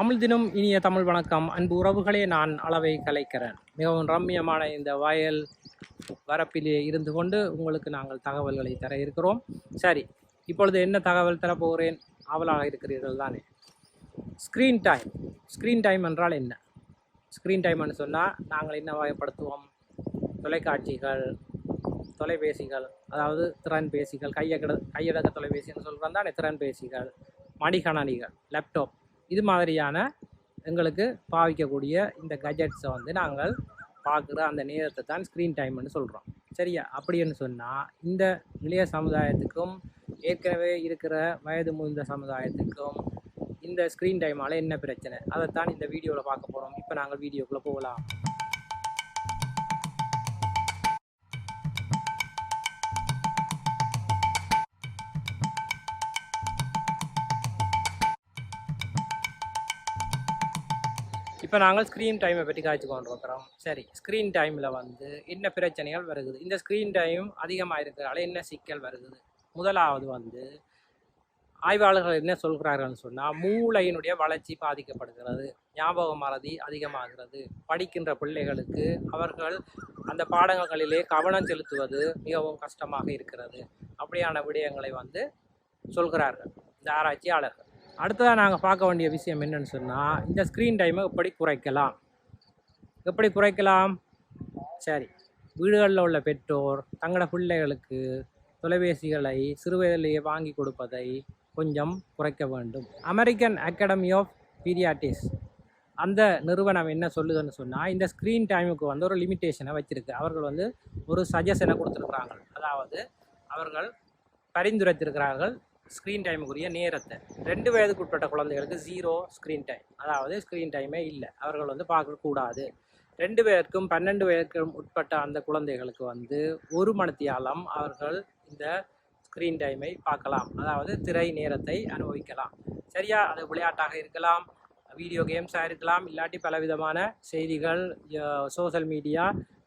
அமிழ்தினும் இனிய தமிழ் வணக்கம். அன்பு உறவுகளே நான் அளவை கலைக்கிறேன். மிகவும் ரம்மியமான இந்த வயல் வரப்பிலே இருந்து கொண்டு உங்களுக்கு நாங்கள் தகவல்களை தர இருக்கிறோம். சரி இப்பொழுது என்ன தகவல் தரப்போகிறேன் ஆவலாக இருக்கிறீர்கள் தானே. ஸ்க்ரீன் டைம் ஸ்க்ரீன் டைம் என்றால் என்ன? ஸ்க்ரீன் டைம்னு சொன்னால் நாங்கள் என்ன வகைப்படுத்துவோம்? தொலைக்காட்சிகள் தொலைபேசிகள் அதாவது திறன்பேசிகள் கையகட கையடக்க தொலைபேசின்னு சொல்கிறோம் தானே திறன்பேசிகள் மடிகணனிகள் லேப்டாப் இது மாதிரியான எங்களுக்கு பாவிக்கக்கூடிய இந்த கஜெட்ஸை வந்து நாங்கள் பார்க்குற அந்த நேரத்தை தான் ஸ்க்ரீன் டைம்னு சொல்கிறோம் சரியா? அப்படின்னு சொன்னால் இந்த இளைய சமுதாயத்துக்கும் ஏற்கனவே இருக்கிற வயது முதிர்ந்த சமுதாயத்துக்கும் இந்த ஸ்க்ரீன் டைமால் என்ன பிரச்சனை? அதைத்தான் இந்த வீடியோவில் பார்க்க போகிறோம் இப்போ நாங்கள் வீடியோக்குள்ளே போகலாம். இப்போ நாங்கள் ஸ்க்ரீன் டைமை பற்றி காய்ச்சி சரி ஸ்க்ரீன் டைமில் வந்து என்ன பிரச்சனைகள் வருகுது? இந்த ஸ்க்ரீன் டைம் அதிகமாக இருக்கிறதால என்ன சிக்கல் வருகுது? முதலாவது வந்து ஆய்வாளர்கள் என்ன சொல்கிறார்கள்னு சொன்னால் மூளையினுடைய வளர்ச்சி பாதிக்கப்படுகிறது ஞாபக மறதி அதிகமாகிறது. படிக்கின்ற பிள்ளைகளுக்கு அவர்கள் அந்த பாடங்களிலே கவனம் செலுத்துவது மிகவும் கஷ்டமாக இருக்கிறது. அப்படியான விடயங்களை வந்து சொல்கிறார்கள். இந்த ஆராய்ச்சியாளர்கள். அடுத்ததாக நாங்கள் பார்க்க வேண்டிய விஷயம் என்னன்னு சொன்னால் இந்த ஸ்க்ரீன் டைமை எப்படி குறைக்கலாம்? எப்படி குறைக்கலாம்? சரி. வீடுகளில் உள்ள பெற்றோர் தங்களோட பிள்ளைகளுக்கு தொலைபேசிகளை சிறுவயதிலேயே வாங்கி கொடுப்பதை கொஞ்சம் குறைக்க வேண்டும். அமெரிக்கன் அகாடமி ஆஃப் பீரியாட்டிஸ் அந்த நிறுவனம் என்ன சொல்லுதுன்னு சொன்னால் இந்த ஸ்க்ரீன் டைமுக்கு வந்து ஒரு லிமிட்டேஷனை வச்சுருக்கு. அவர்கள் வந்து ஒரு சஜஷனை கொடுத்துருக்குறாங்க அதாவது அவர்கள் பரிந்துரைத்திருக்கிறார்கள். ஸ்க்ரீன் டைமுக்குரிய நேரத்தை. ரெண்டு வயதுக்கு உட்பட்ட குழந்தைகளுக்கு ஜீரோ ஸ்க்ரீன் டைம் அதாவது ஸ்க்ரீன் டைமே இல்லை. அவர்கள் வந்து பார்க்கக்கூடாது ரெண்டு பேருக்கும் பன்னெண்டு வயதுக்கும் உட்பட்ட அந்த குழந்தைகளுக்கு வந்து ஒரு மணித்தியாலம் அவர்கள் இந்த ஸ்க்ரீன் டைமை பார்க்கலாம். அதாவது திரை நேரத்தை அனுபவிக்கலாம். சரியா? அது விளையாட்டாக இருக்கலாம். வீடியோ கேம்ஸாக இருக்கலாம். இல்லாட்டி பலவிதமான செய்திகள் சோஷியல் மீடியா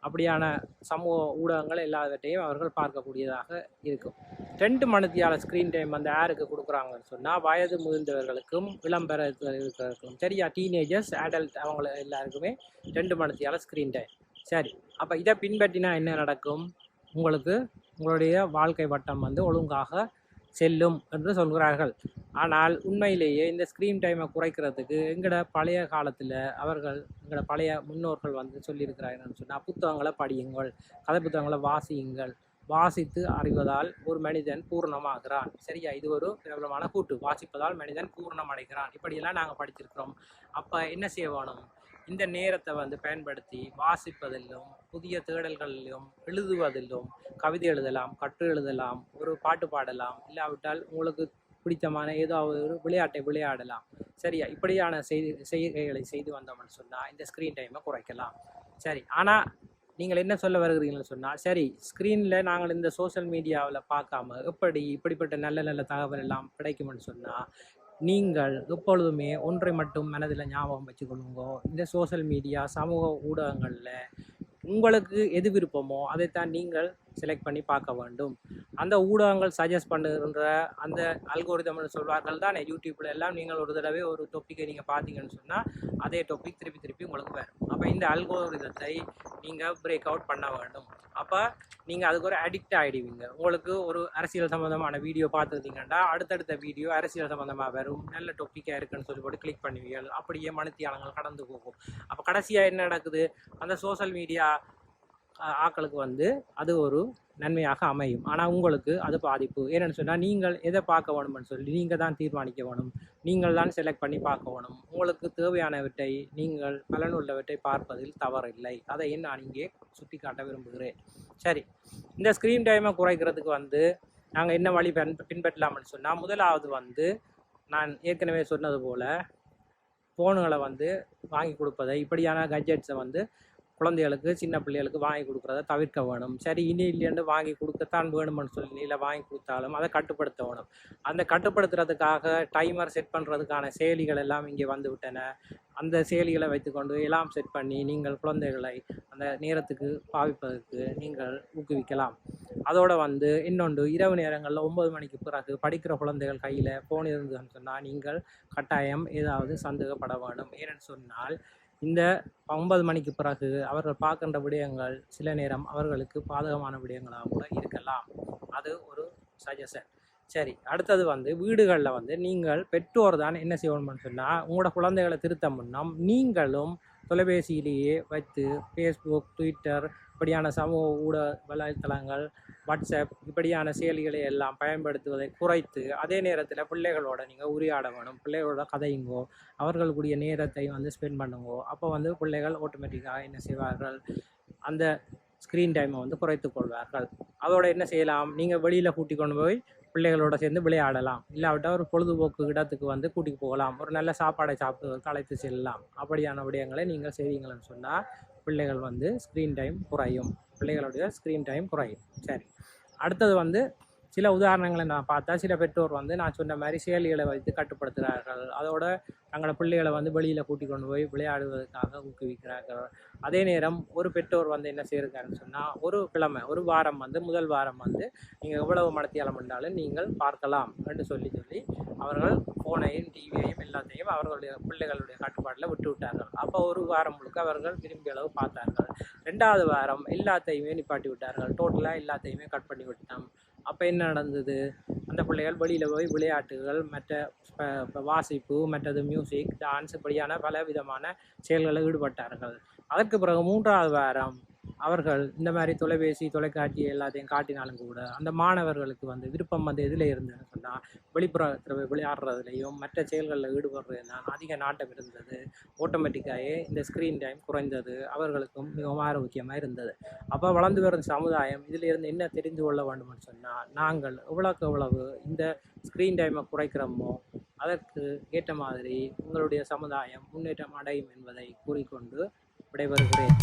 அப்படியான சமூக ஊடகங்கள் எல்லாவற்றையும் அவர்கள் பார்க்கக்கூடியதாக இருக்கும். ரெண்டு மணித்தியால ஸ்க்ரீன் டைம் அந்த ஏருக்கு கொடுக்குறாங்கன்னு சொன்னால் வயது முதிர்ந்தவர்களுக்கும் விளம்பர இருக்கிறவர்களுக்கும் சரியா? டீனேஜர்ஸ் அடல்ட் அவங்கள எல்லாருக்குமே ரெண்டு மணித்தியால ஸ்க்ரீன் டைம் சரி அப்போ இதை பின்பற்றினா என்ன நடக்கும்? உங்களுக்கு உங்களுடைய வாழ்க்கை வட்டம் வந்து ஒழுங்காக செல்லும் என்று சொல்கிறார்கள். ஆனால் உண்மையிலேயே இந்த ஸ்க்ரீன் டைமை குறைக்கிறதுக்கு எங்களோட பழைய காலத்தில் அவர்கள் எங்களோட பழைய முன்னோர்கள் வந்து சொல்லியிருக்கிறார்கள் சொன்னால் புத்தகங்களை படியுங்கள் கதை புத்தகங்களை வாசியுங்கள் வாசித்து அறிவதால் ஒரு மனிதன் பூர்ணமாகிறான். சரியா? இது ஒரு பிரபலமான கூட்டு. வாசிப்பதால் மனிதன் பூர்ணம் அடைகிறான் இப்படியெல்லாம் நாங்கள் படிச்சிருக்கிறோம். அப்போ என்ன செய்ய வேணும்? இந்த நேரத்தை வந்து பயன்படுத்தி வாசிப்பதிலும் புதிய தேடல்களிலும் எழுதுவதிலும் கவிதை எழுதலாம் கற்று எழுதலாம் ஒரு பாட்டு பாடலாம் இல்லாவிட்டால் உங்களுக்கு பிடித்தமான ஏதாவது ஒரு விளையாட்டை விளையாடலாம். சரியா? இப்படியான செய்தி செய்கைகளை செய்து வந்தோம்னு சொன்னால் இந்த ஸ்க்ரீன் டைமை குறைக்கலாம். சரி. ஆனால் நீங்கள் என்ன சொல்ல வருகிறீங்கன்னு சொன்னால் சரி ஸ்க்ரீனில் நாங்கள் இந்த சோஷியல் மீடியாவில் பார்க்காம எப்படி இப்படிப்பட்ட நல்ல நல்ல தகவல் எல்லாம் கிடைக்கும்னு சொன்னால் நீங்கள் எப்பொழுதுமே ஒன்றை மட்டும் மனதில் ஞாபகம் வச்சுக்கொள்ளுங்க இந்த சோஷியல் மீடியா சமூக ஊடகங்களில் உங்களுக்கு எது விருப்பமோ அதைத்தான் நீங்கள் செலக்ட் பண்ணி பார்க்க வேண்டும். அந்த ஊடகங்கள் சஜஸ்ட் பண்ணுகின்ற அந்த அல்கோரிதம்னு சொல்வார்கள் தானே? யூடியூப்பில் எல்லாம் நீங்கள் ஒரு தடவை ஒரு டொப்பிக்கை நீங்கள் பார்த்தீங்கன்னு சொன்னால் அதே டொப்பிக் திருப்பி திருப்பி உங்களுக்கு வரும். அப்போ இந்த அல்கோரிதத்தை நீங்கள் பிரேக் அவுட் பண்ண வேண்டும். அப்போ நீங்கள் அதுக்கு ஒரு அடிக்ட் ஆகிடுவீங்க உங்களுக்கு ஒரு அரசியல் சம்மந்தமான வீடியோ பார்த்துருந்தீங்கன்னா அடுத்தடுத்த வீடியோ அரசியல் சம்மந்தமாக வரும். நல்ல டொப்பிக்காக இருக்குன்னு சொல்லி போட்டு கிளிக் பண்ணுவீங்க அப்படியே மனுத்தியாளங்கள் கடந்து போகும். அப்போ கடைசியாக என்ன நடக்குது? அந்த சோஷியல் மீடியா ஆக்களுக்கு வந்து அது ஒரு நன்மையாக அமையும். ஆனால் உங்களுக்கு அது பாதிப்பு. ஏன்னு சொன்னால் நீங்கள் எதை பார்க்க வேணும்னு சொல்லி நீங்கள் தான் தீர்மானிக்க வேணும். நீங்கள் தான் செலக்ட் பண்ணி பார்க்க வேணும். உங்களுக்கு தேவையானவற்றை நீங்கள் பலனுள்ளவற்றை பார்ப்பதில் தவறில்லை. அதை நான் இங்கே சுட்டி காட்ட விரும்புகிறேன். சரி. இந்த ஸ்க்ரீன் டைமை குறைக்கிறதுக்கு வந்து நாங்கள் என்ன வழி பின் பின்பற்றலாம்னு சொன்னால் முதலாவது வந்து நான் ஏற்கனவே சொன்னது போல் ஃபோனுகளை வந்து வாங்கி கொடுப்பதை இப்படியான கட்ஜெட்ஸை வந்து குழந்தைகளுக்கு சின்ன பிள்ளைகளுக்கு வாங்கி கொடுக்குறத தவிர்க்க வேணும். சரி இனி இல்லைன்னு வாங்கி கொடுக்கத்தான் வேணும்னு சொல்லி இல்லை வாங்கி கொடுத்தாலும் அதை கட்டுப்படுத்த வேணும். அந்த கட்டுப்படுத்துறதுக்காக டைமர் செட் பண்ணுறதுக்கான செயலிகள் எல்லாம் இங்கே வந்து விட்டன. அந்த செயலிகளை வைத்துக்கொண்டு எல்லாம் செட் பண்ணி நீங்கள் குழந்தைகளை அந்த நேரத்துக்கு பாவிப்பதற்கு நீங்கள் ஊக்குவிக்கலாம். அதோடு வந்து இன்னொன்று இரவு நேரங்களில் ஒம்பது மணிக்கு பிறகு படிக்கிற குழந்தைகள் கையில் ஃபோன் இருந்ததுன்னு சொன்னால் நீங்கள் கட்டாயம் ஏதாவது சந்தேகப்பட வேண்டும் ஏன்னு சொன்னால் இந்த ஒன்பது மணிக்கு பிறகு அவர்கள் பார்க்கின்ற விடயங்கள் சில நேரம் அவர்களுக்கு பாதகமான விடயங்களாக கூட இருக்கலாம். அது ஒரு சஜஷன் சரி அடுத்தது வந்து வீடுகளில் வந்து நீங்கள் பெற்றோர் தான் என்ன செய்யணும்னு சொன்னால் உங்களோட குழந்தைகளை திருத்த முன்னம் நீங்களும் தொலைபேசியிலேயே வைத்து ஃபேஸ்புக் ட்விட்டர் இப்படியான சமூக ஊடக வலைத்தளங்கள் வாட்ஸ்அப் இப்படியான செயலிகளை எல்லாம் பயன்படுத்துவதை குறைத்து அதே நேரத்தில் பிள்ளைகளோட நீங்கள் உரையாட வேணும். பிள்ளைகளோட கதையுங்கோ அவர்களுக்குரிய நேரத்தை வந்து ஸ்பெண்ட் பண்ணுங்கோ அப்போ வந்து பிள்ளைகள் ஆட்டோமேட்டிக்காக என்ன செய்வார்கள்? அந்த ஸ்க்ரீன் டைமை வந்து குறைத்து கொள்வார்கள். அதோட என்ன செய்யலாம்? நீங்கள் வெளியில் கூட்டி கொண்டு போய் பிள்ளைகளோட சேர்ந்து விளையாடலாம். இல்லாவிட்டால் ஒரு பொழுதுபோக்கு இடத்துக்கு வந்து கூட்டிகிட்டு போகலாம். ஒரு நல்ல சாப்பாடை சாப்பிட்டு அழைத்து செல்லலாம். அப்படியான விடயங்களை நீங்கள் செய்வீங்கன்னு சொன்னால் பிள்ளைகள் வந்து ஸ்க்ரீன் டைம் குறையும். பிள்ளைகளுடைய ஸ்க்ரீன் டைம் குறையும். சரி. அடுத்தது வந்து சில உதாரணங்களை நான் பார்த்தா சில பெற்றோர் வந்து நான் சொன்ன மாதிரி செயலிகளை வைத்து கட்டுப்படுத்துகிறார்கள். அதோட தங்களோட பிள்ளைகளை வந்து வெளியில் கூட்டி கொண்டு போய் விளையாடுவதற்காக ஊக்குவிக்கிறார்கள். அதே நேரம் ஒரு பெற்றோர் வந்து என்ன செய்யிருக்காருன்னு சொன்னால் ஒரு கிழமை ஒரு வாரம் வந்து முதல் வாரம் வந்து நீங்கள் எவ்வளவு மனத்தியாலம் பண்ணாலும் நீங்கள் பார்க்கலாம் என்று சொல்லி சொல்லி அவர்கள் ஃபோனையும் டிவியையும் எல்லாத்தையும் அவர்களுடைய பிள்ளைகளுடைய கட்டுப்பாட்டில் விட்டு விட்டார்கள் அப்போ ஒரு வாரம் முழுக்க அவர்கள் விரும்பிய அளவு பார்த்தார்கள். ரெண்டாவது வாரம் எல்லாத்தையுமே நிப்பாட்டி விட்டார்கள். டோட்டலாக எல்லாத்தையுமே கட் பண்ணி விட்டோம் அப்போ என்ன நடந்தது? அந்த பிள்ளைகள் வெளியில் போய் விளையாட்டுகள் மற்ற வாசிப்பு மற்றது மியூசிக் டான்ஸ் இப்படியான பல விதமான செயல்களில் ஈடுபட்டார்கள். அதற்கு பிறகு மூன்றாவது வாரம் அவர்கள் இந்த மாதிரி தொலைபேசி தொலைக்காட்சி எல்லாத்தையும் காட்டினாலும் கூட அந்த மாணவர்களுக்கு வந்து விருப்பம் வந்து எதில் இருந்ததுன்னு சொன்னால் வெளிப்புறத்தில் விளையாடுறதுலையும் மற்ற செயல்களில் ஈடுபடுறது அதிக நாட்டம் இருந்தது. ஆட்டோமேட்டிக்காகவே இந்த ஸ்க்ரீன் டைம் குறைந்தது. அவர்களுக்கும் மிகவும் ஆரோக்கியமாக இருந்தது. அப்போ வளர்ந்து வரும் சமுதாயம் இதில் இருந்து என்ன தெரிந்து கொள்ள வேண்டும்னு சொன்னால் நாங்கள் எவ்வளோக்கு எவ்வளவு இந்த ஸ்க்ரீன் டைமை குறைக்கிறோமோ அதற்கு ஏற்ற மாதிரி உங்களுடைய சமுதாயம் முன்னேற்றம் அடையும் என்பதை கூறிக்கொண்டு விடைபெறுகிறேன்.